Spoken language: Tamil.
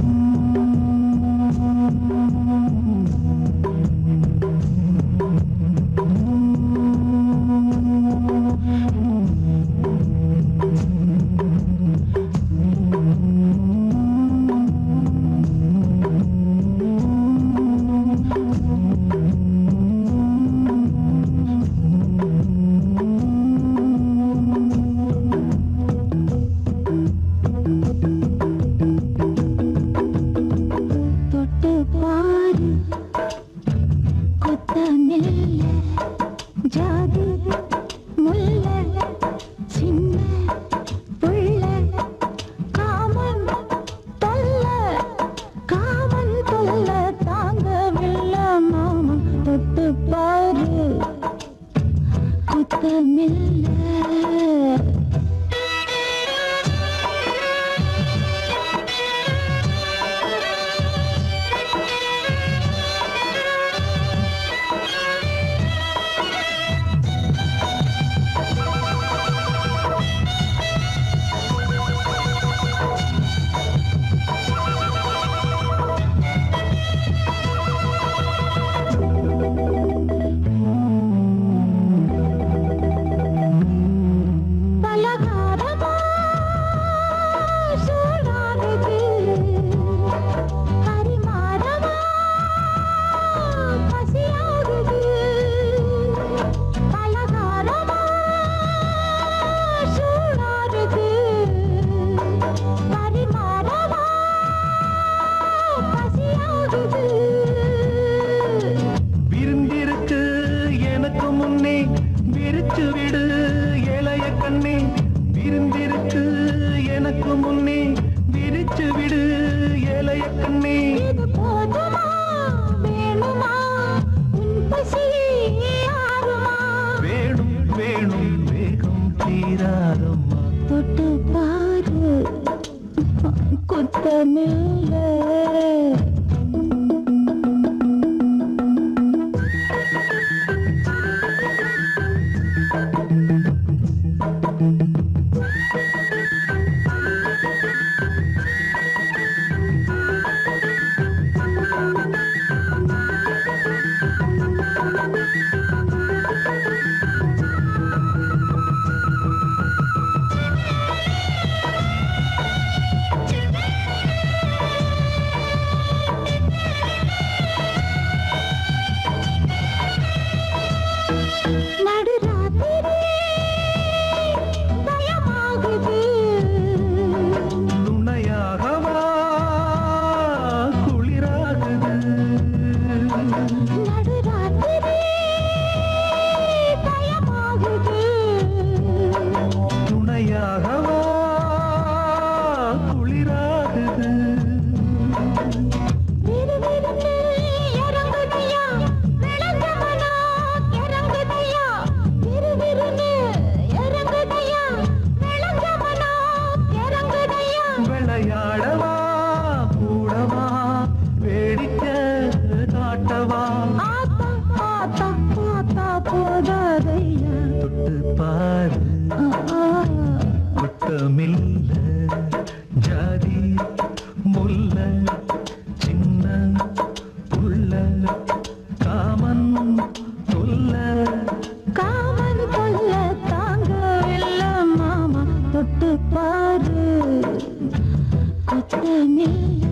தொட்டு the miller. விடு இளைய கண்ணே. விருந்திருக்கு எனக்கு முன்னே. விரிச்சு விடு இளைய கண்ணே. வேணுமா? வேணும் வேணும் வேகம் தீராதம்மா. தொட்டு பாரு. குத்தமில்ல குட்டமில்ல ஜாதி முல்ல சின்ன புள்ள காமன் தொல்ல. காமன் கொல்ல தாங்கவில்லை மாமா தொட்டு பாரு குத்தமில்ல